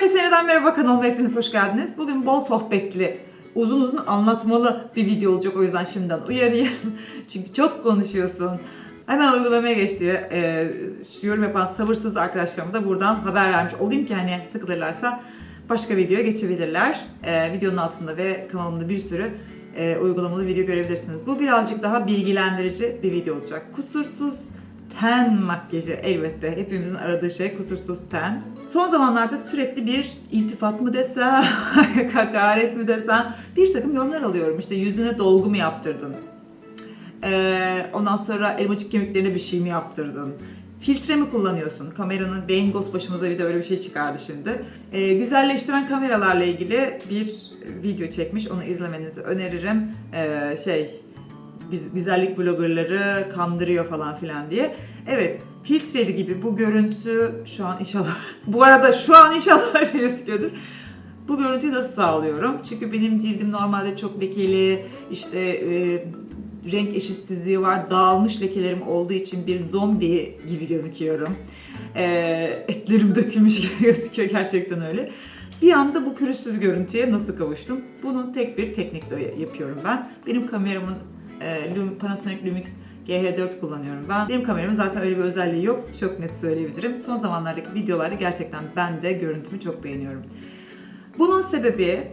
Herkese yeniden merhaba kanalıma hepiniz hoş geldiniz. Bugün bol sohbetli, uzun uzun anlatmalı bir video olacak o yüzden şimdiden uyarayım. Çünkü çok konuşuyorsun. Hemen uygulamaya geçti. Ee, şu yorum yapan sabırsız arkadaşlarıma da buradan haber vermiş olayım ki hani sıkılırlarsa başka videoya geçebilirler. Ee, videonun altında ve kanalımda bir sürü e, uygulamalı video görebilirsiniz. Bu birazcık daha bilgilendirici bir video olacak. Kusursuz ten makyajı elbette hepimizin aradığı şey kusursuz ten. Son zamanlarda sürekli bir iltifat mı desem, hakaret mi desem bir takım yorumlar alıyorum. İşte yüzüne dolgu mu yaptırdın? Ee, ondan sonra elmacık kemiklerine bir şey mi yaptırdın? Filtre mi kullanıyorsun? Kameranın Dengos başımıza bir de öyle bir şey çıkardı şimdi. Ee, güzelleştiren kameralarla ilgili bir video çekmiş. Onu izlemenizi öneririm. Ee, şey güzellik bloggerları kandırıyor falan filan diye. Evet, filtreli gibi bu görüntü şu an inşallah bu arada şu an inşallah gözüküyordur. Bu görüntüyü nasıl sağlıyorum? Çünkü benim cildim normalde çok lekeli, işte e, renk eşitsizliği var, dağılmış lekelerim olduğu için bir zombi gibi gözüküyorum. E, etlerim dökülmüş gibi gözüküyor gerçekten öyle. Bir anda bu pürüzsüz görüntüye nasıl kavuştum? Bunun tek bir teknikle yapıyorum ben. Benim kameramın e, Panasonic Lumix GH4 kullanıyorum ben. Benim kameramın zaten öyle bir özelliği yok. Çok net söyleyebilirim. Son zamanlardaki videolarda gerçekten ben de görüntümü çok beğeniyorum. Bunun sebebi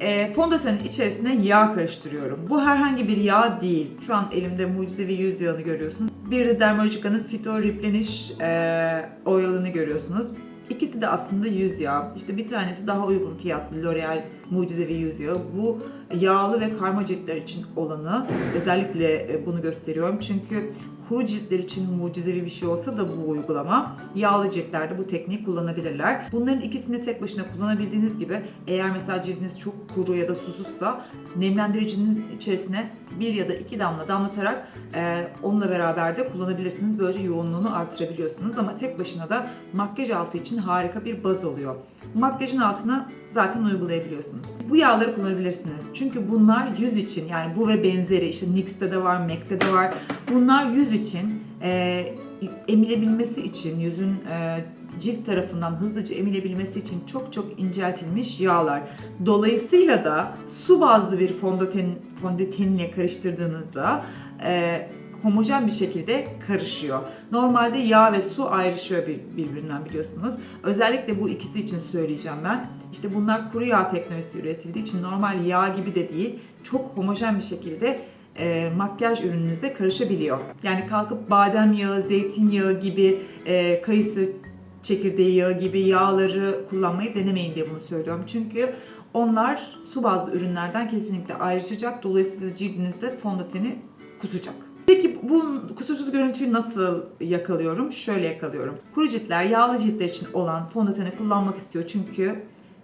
e, fondötenin içerisine yağ karıştırıyorum. Bu herhangi bir yağ değil. Şu an elimde mucizevi yüz yağını görüyorsunuz. Bir de Dermagica'nın Phyto Replenish e, oil'ını görüyorsunuz. İkisi de aslında yüz yağı. İşte bir tanesi daha uygun fiyatlı L'Oreal mucizevi yüz yağı. Bu yağlı ve karma için olanı. Özellikle e, bunu gösteriyorum. Çünkü kuru ciltler için mucizevi bir şey olsa da bu uygulama yağlı ciltlerde bu tekniği kullanabilirler. Bunların ikisini tek başına kullanabildiğiniz gibi eğer mesela cildiniz çok kuru ya da susuzsa nemlendiricinin içerisine bir ya da iki damla damlatarak e, onunla beraber de kullanabilirsiniz. Böylece yoğunluğunu artırabiliyorsunuz ama tek başına da makyaj altı için harika bir baz oluyor. Makyajın altına zaten uygulayabiliyorsunuz. Bu yağları kullanabilirsiniz. Çünkü bunlar yüz için yani bu ve benzeri işte NYX'te de var, MAC'te de var. Bunlar yüz için e, emilebilmesi için yüzün e, cilt tarafından hızlıca emilebilmesi için çok çok inceltilmiş yağlar. Dolayısıyla da su bazlı bir fondöten fondötenle karıştırdığınızda e, homojen bir şekilde karışıyor. Normalde yağ ve su ayrışıyor bir- birbirinden biliyorsunuz. Özellikle bu ikisi için söyleyeceğim ben. İşte bunlar kuru yağ teknolojisi üretildiği için normal yağ gibi de değil, çok homojen bir şekilde e, makyaj ürününüzde karışabiliyor. Yani kalkıp badem yağı, zeytinyağı gibi, e, kayısı çekirdeği yağı gibi yağları kullanmayı denemeyin diye bunu söylüyorum. Çünkü onlar su bazlı ürünlerden kesinlikle ayrışacak. Dolayısıyla cildinizde fondöteni kusacak. Peki bu kusursuz görüntüyü nasıl yakalıyorum? Şöyle yakalıyorum. Kuru ciltler, yağlı ciltler için olan fondöteni kullanmak istiyor çünkü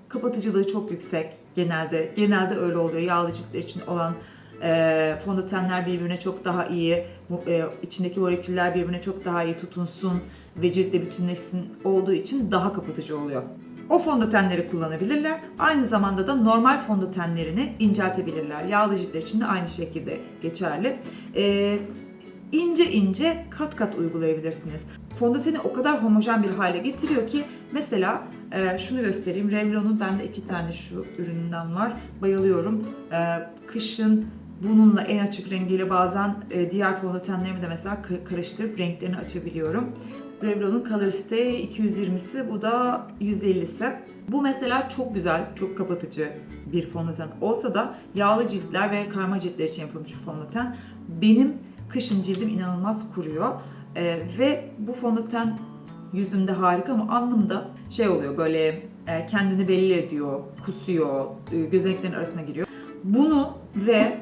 kapatıcılığı çok yüksek genelde. Genelde öyle oluyor. Yağlı ciltler için olan e, fondötenler birbirine çok daha iyi, e, içindeki moleküller birbirine çok daha iyi tutunsun ve ciltle bütünleşsin olduğu için daha kapatıcı oluyor. O fondötenleri kullanabilirler. Aynı zamanda da normal fondötenlerini inceltebilirler. Yağlı ciltler için de aynı şekilde geçerli. Ee, ince ince kat kat uygulayabilirsiniz. Fondöteni o kadar homojen bir hale getiriyor ki mesela e, şunu göstereyim. Revlon'un bende iki tane şu ürününden var. Bayılıyorum. E, kışın bununla en açık rengiyle bazen e, diğer fondötenlerimi de mesela ka- karıştırıp renklerini açabiliyorum. Revlon'un Color Stay 220'si, bu da 150'si. Bu mesela çok güzel, çok kapatıcı bir fondöten olsa da yağlı ciltler ve karma ciltler için yapılmış bir fondöten. Benim kışın cildim inanılmaz kuruyor Ee, ve bu fondöten yüzümde harika ama alnımda şey oluyor böyle e, kendini belli ediyor, kusuyor, e, gözeneklerin arasına giriyor. Bunu ve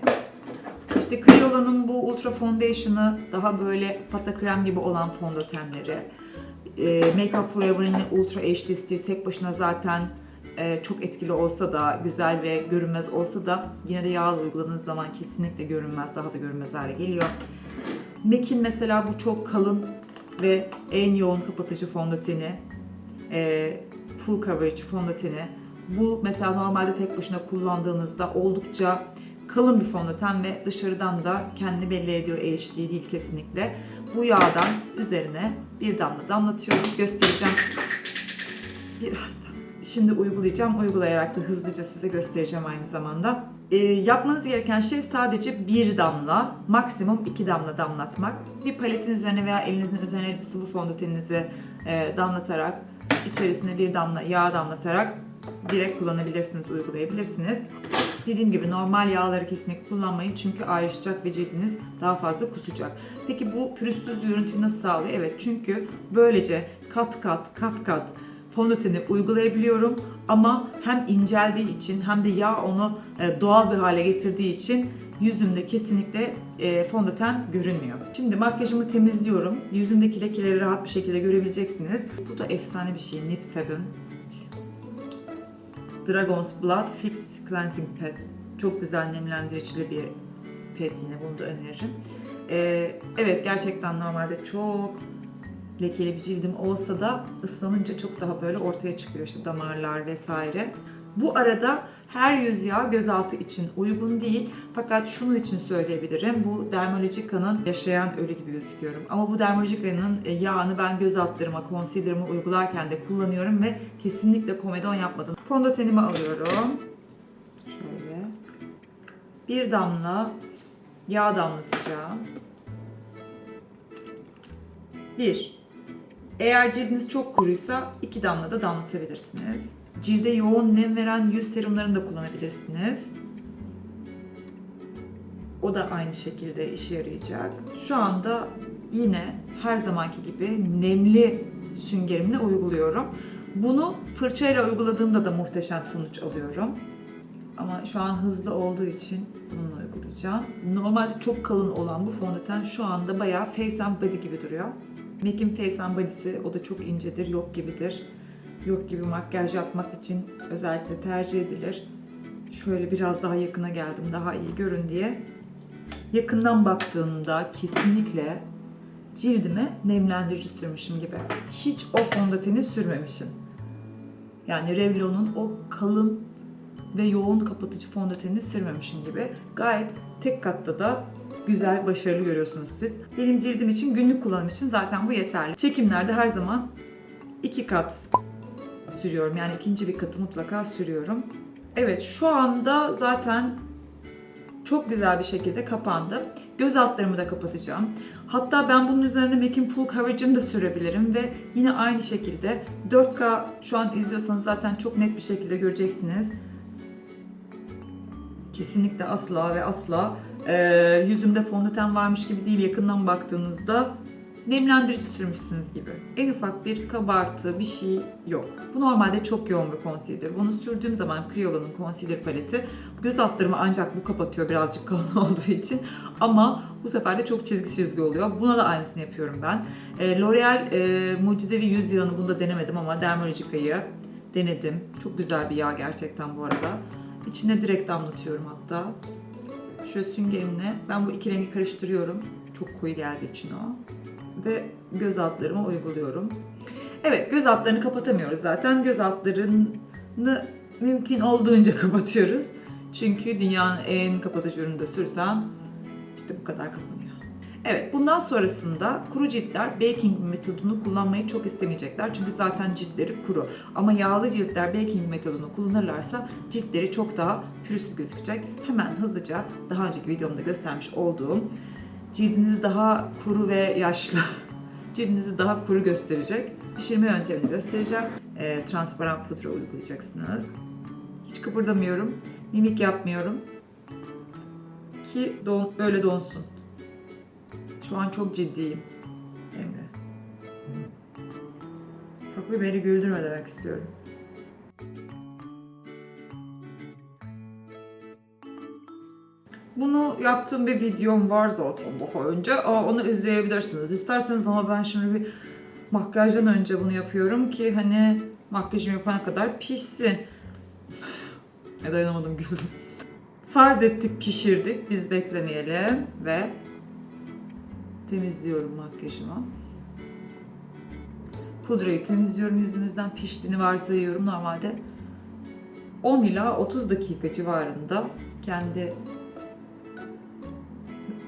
işte Criola'nın bu Ultra Foundation'ı daha böyle pata krem gibi olan fondötenleri. E, Make Up Forever'ın Ultra HD Steel tek başına zaten e, çok etkili olsa da, güzel ve görünmez olsa da yine de yağla uyguladığınız zaman kesinlikle görünmez, daha da görünmez hale geliyor. MAC'in mesela bu çok kalın ve en yoğun kapatıcı fondöteni. E, full coverage fondöteni. Bu mesela normalde tek başına kullandığınızda oldukça kalın bir fondöten ve dışarıdan da kendini belli ediyor HD değil kesinlikle. Bu yağdan üzerine bir damla damlatıyorum. Göstereceğim. Biraz da Şimdi uygulayacağım. Uygulayarak da hızlıca size göstereceğim aynı zamanda. Ee, yapmanız gereken şey sadece bir damla, maksimum iki damla damlatmak. Bir paletin üzerine veya elinizin üzerine sıvı fondöteninizi e, damlatarak, içerisine bir damla yağ damlatarak direkt kullanabilirsiniz, uygulayabilirsiniz. Dediğim gibi normal yağları kesinlikle kullanmayın çünkü ayrışacak ve cildiniz daha fazla kusacak. Peki bu pürüzsüz görüntüyü nasıl sağlıyor? Evet çünkü böylece kat kat kat kat fondöteni uygulayabiliyorum ama hem inceldiği için hem de yağ onu e, doğal bir hale getirdiği için yüzümde kesinlikle e, fondöten görünmüyor. Şimdi makyajımı temizliyorum. Yüzümdeki lekeleri rahat bir şekilde görebileceksiniz. Bu da efsane bir şey. Nip Fab'ın Dragon's Blood Fix Cleansing Pad. Çok güzel nemlendiricili bir pad yine bunu da öneririm. Ee, evet gerçekten normalde çok lekeli bir cildim olsa da ıslanınca çok daha böyle ortaya çıkıyor işte damarlar vesaire. Bu arada her yüz yağı gözaltı için uygun değil. Fakat şunun için söyleyebilirim. Bu Dermalogica'nın yaşayan ölü gibi gözüküyorum. Ama bu Dermalogica'nın e, yağını ben göz altlarıma, concealer'ımı uygularken de kullanıyorum ve kesinlikle komedon yapmadım. Fondötenimi alıyorum. Bir damla yağ damlatacağım. Bir. Eğer cildiniz çok kuruysa iki damla da damlatabilirsiniz. Cilde yoğun nem veren yüz serumlarını da kullanabilirsiniz. O da aynı şekilde işe yarayacak. Şu anda yine her zamanki gibi nemli süngerimle uyguluyorum. Bunu fırçayla uyguladığımda da muhteşem sonuç alıyorum. Ama şu an hızlı olduğu için bununla uygulayacağım. Normalde çok kalın olan bu fondöten şu anda bayağı Face and Body gibi duruyor. MAC'in Face and Body'si o da çok incedir, yok gibidir. Yok gibi makyaj yapmak için özellikle tercih edilir. Şöyle biraz daha yakına geldim daha iyi görün diye. Yakından baktığımda kesinlikle cildime nemlendirici sürmüşüm gibi. Hiç o fondöteni sürmemişim. Yani Revlon'un o kalın ve yoğun kapatıcı fondötenini sürmemişim gibi. Gayet tek katta da güzel, başarılı görüyorsunuz siz. Benim cildim için, günlük kullanım için zaten bu yeterli. Çekimlerde her zaman iki kat sürüyorum. Yani ikinci bir katı mutlaka sürüyorum. Evet şu anda zaten çok güzel bir şekilde kapandı. Göz altlarımı da kapatacağım. Hatta ben bunun üzerine MAC'in Full Coverage'ını da sürebilirim ve yine aynı şekilde 4K şu an izliyorsanız zaten çok net bir şekilde göreceksiniz. Kesinlikle asla ve asla e, yüzümde fondöten varmış gibi değil yakından baktığınızda nemlendirici sürmüşsünüz gibi. En ufak bir kabartı bir şey yok. Bu normalde çok yoğun bir concealer. Bunu sürdüğüm zaman Criola'nın concealer paleti göz altlarımı ancak bu kapatıyor birazcık kalın olduğu için. Ama bu sefer de çok çizgi çizgi oluyor. Buna da aynısını yapıyorum ben. E, L'Oreal e, Mucizevi Yüz Yağını bunu da denemedim ama Dermalogica'yı denedim. Çok güzel bir yağ gerçekten bu arada. İçine direkt damlatıyorum hatta. Şöyle süngerimle ben bu iki rengi karıştırıyorum. Çok koyu geldiği için o. Ve göz altlarıma uyguluyorum. Evet göz altlarını kapatamıyoruz zaten. Göz altlarını mümkün olduğunca kapatıyoruz. Çünkü dünyanın en kapatıcı ürünü de sürsem işte bu kadar kapanıyor. Evet bundan sonrasında kuru ciltler baking metodunu kullanmayı çok istemeyecekler. Çünkü zaten ciltleri kuru. Ama yağlı ciltler baking metodunu kullanırlarsa ciltleri çok daha pürüzsüz gözükecek. Hemen hızlıca daha önceki videomda göstermiş olduğum cildinizi daha kuru ve yaşlı, cildinizi daha kuru gösterecek pişirme yöntemini göstereceğim. Ee, transparan pudra uygulayacaksınız. Hiç kıpırdamıyorum, mimik yapmıyorum ki don, böyle donsun. Şu an çok ciddiyim. Emre. Fakir beni güldürme demek istiyorum. Bunu yaptığım bir videom var zaten daha önce. Onu izleyebilirsiniz. İsterseniz ama ben şimdi bir makyajdan önce bunu yapıyorum ki hani makyajımı yapana kadar pişsin. Ya dayanamadım güldüm. Farz ettik pişirdik. Biz beklemeyelim ve temizliyorum makyajımı. Pudrayı temizliyorum yüzümüzden piştiğini varsayıyorum normalde. 10 ila 30 dakika civarında kendi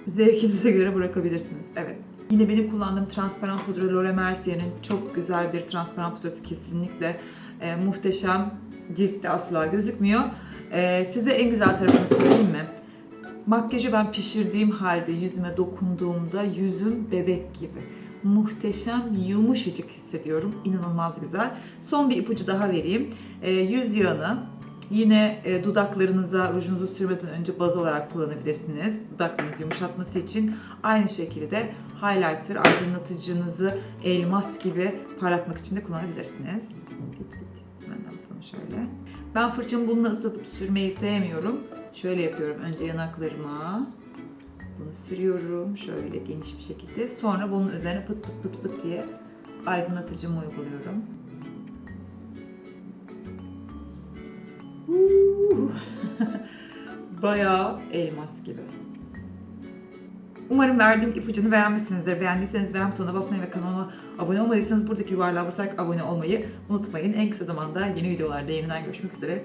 zevkinize göre bırakabilirsiniz. Evet. Yine benim kullandığım transparan pudra Laura Mercier'in çok güzel bir transparan pudrası kesinlikle e, muhteşem. Ciltte asla gözükmüyor. E, size en güzel tarafını söyleyeyim mi? Makyajı ben pişirdiğim halde yüzüme dokunduğumda yüzüm bebek gibi. Muhteşem, yumuşacık hissediyorum. İnanılmaz güzel. Son bir ipucu daha vereyim. E, yüz yağını yine e, dudaklarınıza rujunuzu sürmeden önce baz olarak kullanabilirsiniz. Dudaklarınızı yumuşatması için. Aynı şekilde highlighter, aydınlatıcınızı elmas gibi parlatmak için de kullanabilirsiniz. Hemen yapalım şöyle. Ben fırçamı bununla ıslatıp sürmeyi sevmiyorum. Şöyle yapıyorum. Önce yanaklarıma bunu sürüyorum şöyle geniş bir şekilde. Sonra bunun üzerine pıt pıt pıt pıt diye aydınlatıcımı uyguluyorum. Bayağı elmas gibi. Umarım verdiğim ipucunu beğenmişsinizdir. Beğendiyseniz beğen butonuna basmayı ve kanalıma abone olmadıysanız buradaki yuvarlığa basarak abone olmayı unutmayın. En kısa zamanda yeni videolarda yeniden görüşmek üzere.